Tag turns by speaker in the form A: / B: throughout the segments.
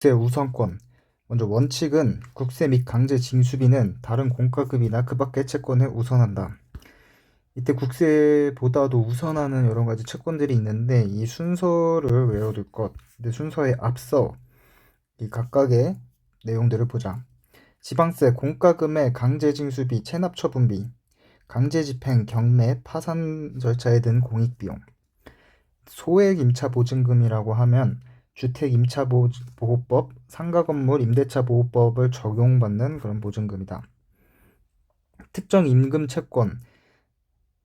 A: 국세 우선권. 먼저 원칙은 국세 및 강제 징수비는 다른 공과급이나 그 밖의 채권에 우선한다. 이때 국세보다도 우선하는 여러 가지 채권들이 있는데 이 순서를 외워둘 것. 근데 순서에 앞서 이 각각의 내용들을 보자. 지방세, 공과금의 강제징수비, 체납처분비, 강제집행, 경매, 파산 절차에 든 공익비용. 소액 임차 보증금이라고 하면 주택 임차 보호법, 상가 건물 임대차 보호법을 적용받는 그런 보증금이다. 특정 임금 채권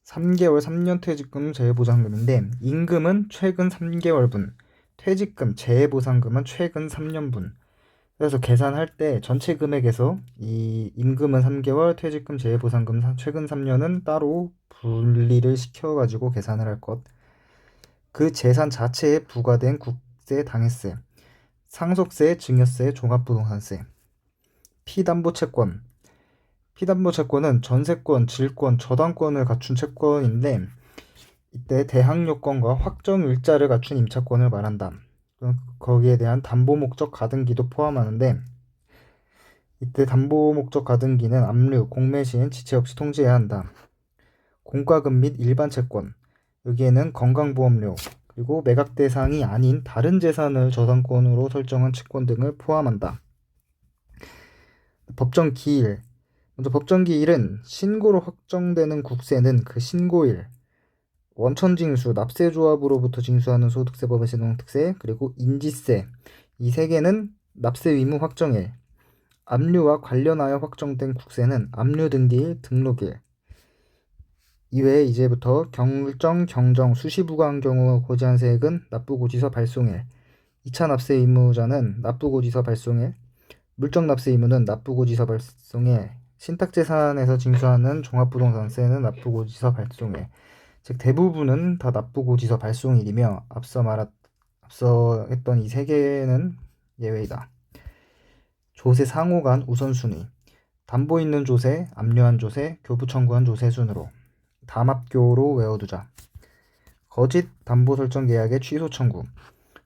A: 3개월 3년 퇴직금 재해보상금인데 임금은 최근 3개월분, 퇴직금 재해보상금은 최근 3년분. 그래서 계산할 때 전체 금액에서 이 임금은 3개월, 퇴직금 재해보상금 최근 3년은 따로 분리를 시켜가지고 계산을 할 것. 그 재산 자체에 부과된 국 세, 당해세, 상속세, 증여세, 종합부동산세, 피담보채권. 피담보채권은 전세권, 질권, 저당권을 갖춘 채권인데 이때 대항 요건과 확정 일자를 갖춘 임차권을 말한다. 거기에 대한 담보 목적 가등기도 포함하는데 이때 담보 목적 가등기는 압류, 공매 시엔 지체 없이 통지해야 한다. 공과금 및 일반 채권 여기에는 건강보험료 그리고 매각 대상이 아닌 다른 재산을 저당권으로 설정한 채권 등을 포함한다. 법정 기일 먼저 법정 기일은 신고로 확정되는 국세는 그 신고일 원천징수, 납세조합으로부터 징수하는 소득세법의 신용특세, 그리고 인지세 이 세 개는 납세 의무 확정일, 압류와 관련하여 확정된 국세는 압류 등기일, 등록일. 이외에 이제부터 경정, 경정, 수시부과한 경우 고지한 세액은 납부고지서 발송일, 2차 납세 의무자는 납부고지서 발송일, 물적 납세 의무는 납부고지서 발송일, 신탁재산에서 징수하는 종합부동산세는 납부고지서 발송일. 즉 대부분은 다 납부고지서 발송일이며 앞서 말한 앞서 했던 이 세 개는 예외이다. 조세 상호간 우선순위. 담보 있는 조세, 압류한 조세, 교부 청구한 조세 순으로 담합교로 외워두자. 거짓 담보 설정 계약의 취소 청구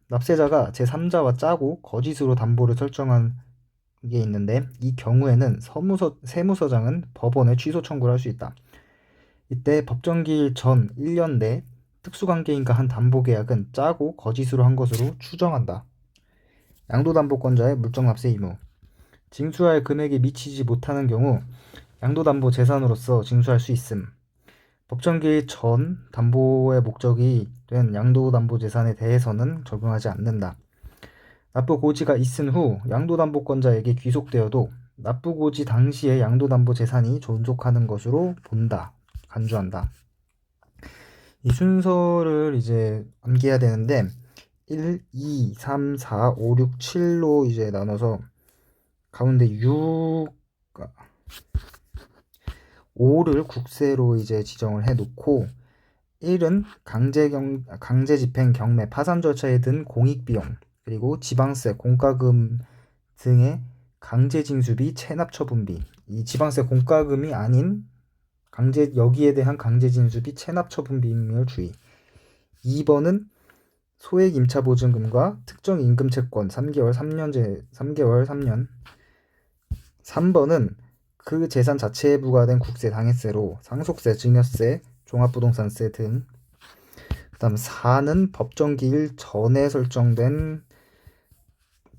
A: 납세자가 제3자와 짜고 거짓으로 담보를 설정한 게 있는데 이 경우에는 서무서, 세무서장은 법원에 취소 청구를 할 수 있다. 이때 법정기일 전 1년 내 특수관계인과 한 담보계약은 짜고 거짓으로 한 것으로 추정한다. 양도담보권자의 물정납세 의무 징수할 금액이 미치지 못하는 경우 양도담보 재산으로서 징수할 수 있음. 법정 기일 전 담보의 목적이 된 양도담보 재산에 대해서는 적용하지 않는다. 납부고지가 있은 후 양도담보권자에게 귀속되어도 납부고지 당시의 양도담보 재산이 존속하는 것으로 본다. 간주한다. 이 순서를 이제 암기해야 되는데 1, 2, 3, 4, 5, 6, 7로 이제 나눠서 가운데 6 5를 국세로 이제 지정을 해 놓고 1은 강제 경 강제 집행 경매 파산 절차에 든 공익 비용 그리고 지방세 공과금 등의 강제 징수비 체납 처분비 이 지방세 공과금이 아닌 강제 여기에 대한 강제 진수비 체납 처분 비밀 주의. 2번은 소액 임차 보증금과 특정 임금 채권 3개월 3년제 3개월 3년. 3번은 그 재산 자체에 부과된 국세 당해세로 상속세, 증여세, 종합부동산세 등. 그다음 4는 법정기일 전에 설정된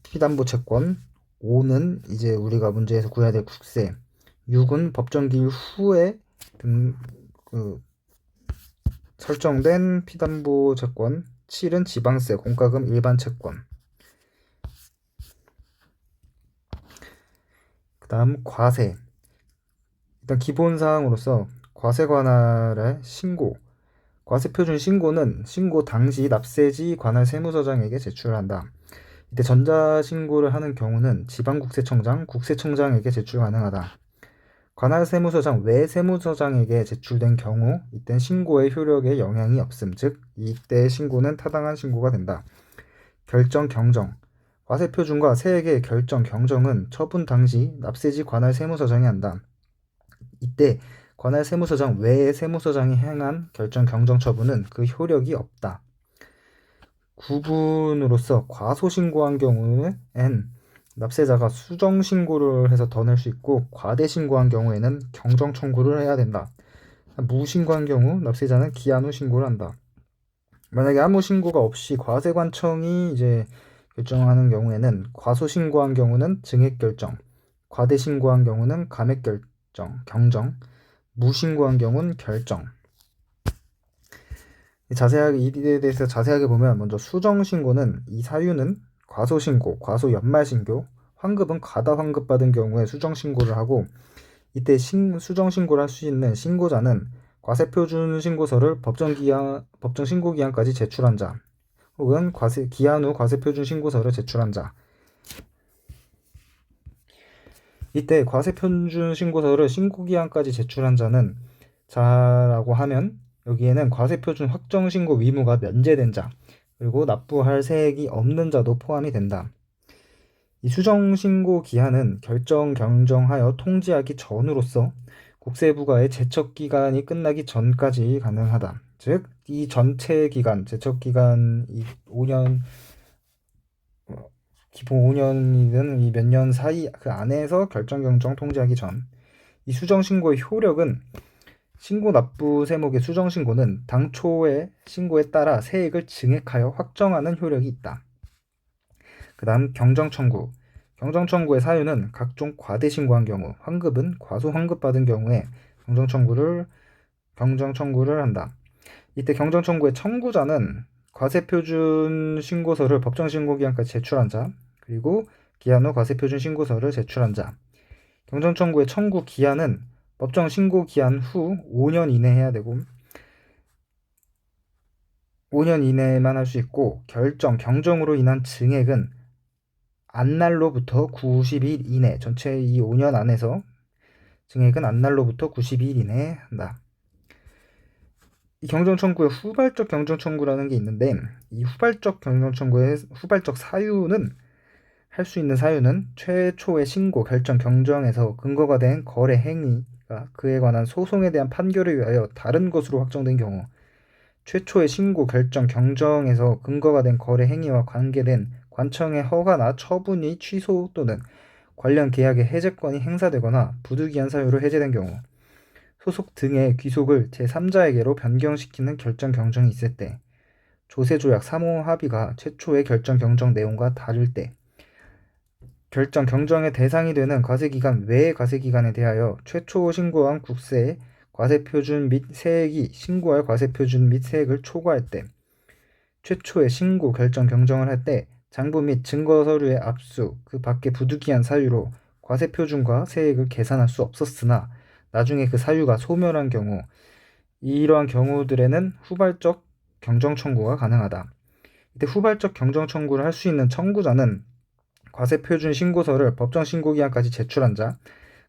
A: 피담보 채권. 5는 이제 우리가 문제에서 구해야 될 국세. 6은 법정기일 후에 등, 그, 설정된 피담보 채권 7은 지방세, 공과금 일반 채권 그 다음 과세 일단 기본 사항으로서 과세 관할의 신고 과세 표준 신고는 신고 당시 납세지 관할 세무서장에게 제출한다. 이때 전자 신고를 하는 경우는 지방국세청장, 국세청장에게 제출 가능하다. 관할 세무서장 외 세무서장에게 제출된 경우 이때 신고의 효력에 영향이 없음 즉 이때 신고는 타당한 신고가 된다. 결정 경정 과세 표준과 세액의 결정 경정은 처분 당시 납세지 관할 세무서장이 한다. 이때 관할 세무서장 외의 세무서장이 행한 결정 경정 처분은 그 효력이 없다. 구분으로서 과소 신고한 경우엔 납세자가 수정 신고를 해서 더 낼 수 있고 과대 신고한 경우에는 경정 청구를 해야 된다. 무신고한 경우 납세자는 기한 후 신고를 한다. 만약에 아무 신고가 없이 과세관청이 이제 결정하는 경우에는 과소 신고한 경우는 증액 결정, 과대 신고한 경우는 감액 결 정, 경정, 무신고한 경우는 결정. 자세하게 이에 대해서 자세하게 보면 먼저 수정 신고는 이 사유는 과소 신고, 과소 연말 신고, 환급은 가다 환급 받은 경우에 수정 신고를 하고 이때 신, 수정 신고를 할 수 있는 신고자는 과세 표준 신고서를 법정 기한 법정 신고 기한까지 제출한 자 혹은 과세 기한 후 과세 표준 신고서를 제출한 자 이때 과세표준 신고서를 신고 기한까지 제출한 자는 자라고 하면 여기에는 과세 표준 확정 신고 의무가 면제된 자 그리고 납부할 세액이 없는 자도 포함이 된다. 이 수정 신고 기한은 결정 경정하여 통지하기 전으로서 국세부가의 제척 기간이 끝나기 전까지 가능하다. 즉, 이 전체 기간, 제척 기간 이 5년 어, 기본 5년이든 이 몇 년 사이 그 안에서 결정 경정 통지하기 전. 이 수정 신고의 효력은 신고 납부 세목의 수정 신고는 당초의 신고에 따라 세액을 증액하여 확정하는 효력이 있다. 그 다음 경정 청구. 경정 청구의 사유는 각종 과대 신고한 경우, 환급은 과소 환급 받은 경우에 경정 청구를 경정 청구를 한다. 이때 경정 청구의 청구자는 과세 표준 신고서를 법정 신고 기한까지 제출한 자, 그리고 기한 후 과세 표준 신고서를 제출한 자. 경정 청구의 청구 기한은 법정 신고 기한 후 5년 이내 해야 되고 5년 이내만 할 수 있고 결정 경정으로 인한 증액은 안날로부터 90일 이내 전체 이 5년 안에서 증액은 안날로부터 90일 이내에 한다. 이 경정 청구의 후발적 경정 청구라는 게 있는데 이 후발적 경정 청구의 후발적 사유는 할 수 있는 사유는 최초의 신고 결정 경정에서 근거가 된 거래 행위가 그에 관한 소송에 대한 판결에 의하여 다른 것으로 확정된 경우 최초의 신고 결정 경정에서 근거가 된 거래 행위와 관계된 관청의 허가나 처분이 취소 또는 관련 계약의 해제권이 행사되거나 부득이한 사유로 해제된 경우 소속 등의 귀속을 제3자에게로 변경시키는 결정 경정이 있을 때 조세조약 3호 합의가 최초의 결정 경정 내용과 다를 때 결정 경정의 대상이 되는 과세기간 외의 과세기간에 대하여 최초 신고한 국세의 과세표준 및 세액이 신고할 과세표준 및 세액을 초과할 때 최초의 신고 결정 경정을 할 때 장부 및 증거 서류의 압수 그 밖에 부득이한 사유로 과세표준과 세액을 계산할 수 없었으나 나중에 그 사유가 소멸한 경우 이러한 경우들에는 후발적 경정 청구가 가능하다. 이때 후발적 경정 청구를 할 수 있는 청구자는 과세 표준 신고서를 법정 신고 기한까지 제출한 자,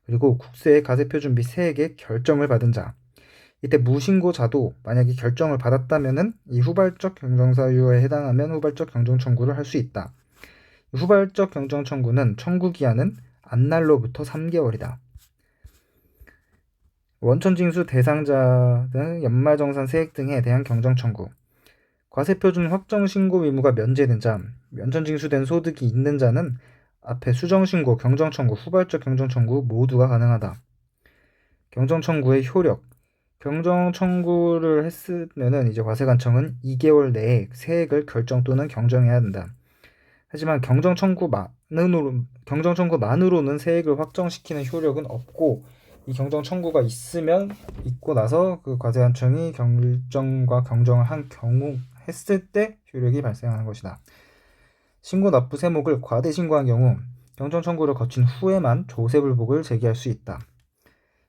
A: 그리고 국세의 과세 표준 및 세액의 결정을 받은 자. 이때 무신고자도 만약에 결정을 받았다면은 이 후발적 경정 사유에 해당하면 후발적 경정 청구를 할 수 있다. 후발적 경정 청구는 청구 기한은 안날로부터 3개월이다. 원천징수 대상자 등 연말정산 세액 등에 대한 경정 청구. 과세표준 확정 신고 의무가 면제된 자, 면천징수된 소득이 있는 자는 앞에 수정 신고, 경정 청구, 후발적 경정 청구 모두가 가능하다. 경정 청구의 효력. 경정 청구를 했으면은 이제 과세관청은 2개월 내에 세액을 결정 또는 경정해야 한다. 하지만 경정 청구만으로 경정 청구만으로는 세액을 확정시키는 효력은 없고 이 경정 청구가 있으면 있고 나서 그 과세관청이 결정과 경정을 한 경우 했을 때 효력이 발생하는 것이다. 신고 납부 세목을 과대 신고한 경우 경정 청구를 거친 후에만 조세불복을 제기할 수 있다.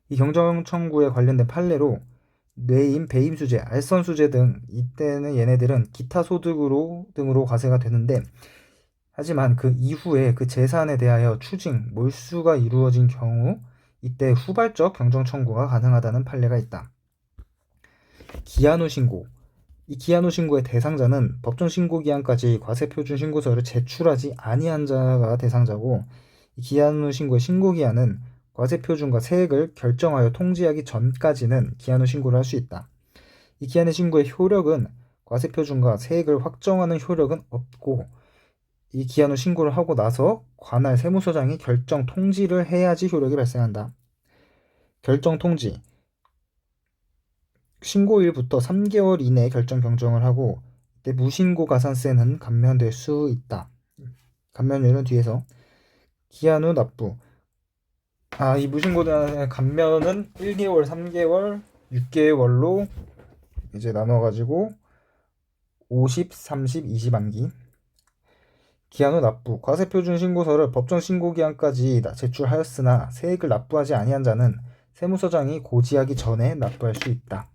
A: 이 경정 청구에 관련된 판례로 뇌임, 배임 수재, 알선 수재 등 이때는 얘네들은 기타 소득으로 등으로 과세가 되는데 하지만 그 이후에 그 재산에 대하여 추징, 몰수가 이루어진 경우 이때 후발적 경정 청구가 가능하다는 판례가 있다. 기한 후 신고 이 기한 후 신고의 대상자는 법정 신고 기한까지 과세표준 신고서를 제출하지 아니한 자가 대상자고 이 기한 후 신고의 신고 기한은 과세표준과 세액을 결정하여 통지하기 전까지는 기한 후 신고를 할 수 있다. 이 기한의 신고의 효력은 과세표준과 세액을 확정하는 효력은 없고 이 기한 후 신고를 하고 나서 관할 세무서장이 결정 통지를 해야지 효력이 발생한다. 결정 통지 신고일부터 3개월 이내에 결정 경정을 하고 이때 무신고 가산세는 감면될 수 있다. 감면율은 뒤에서 기한 후 납부 아, 이 무신고된 감면은 1개월, 3개월, 6개월로 이제 나눠 가지고 50, 30, 20 암기. 기한 후 납부. 과세표준 신고서를 법정 신고 기한까지 나- 제출하였으나 세액을 납부하지 아니한 자는 세무서장이 고지하기 전에 납부할 수 있다.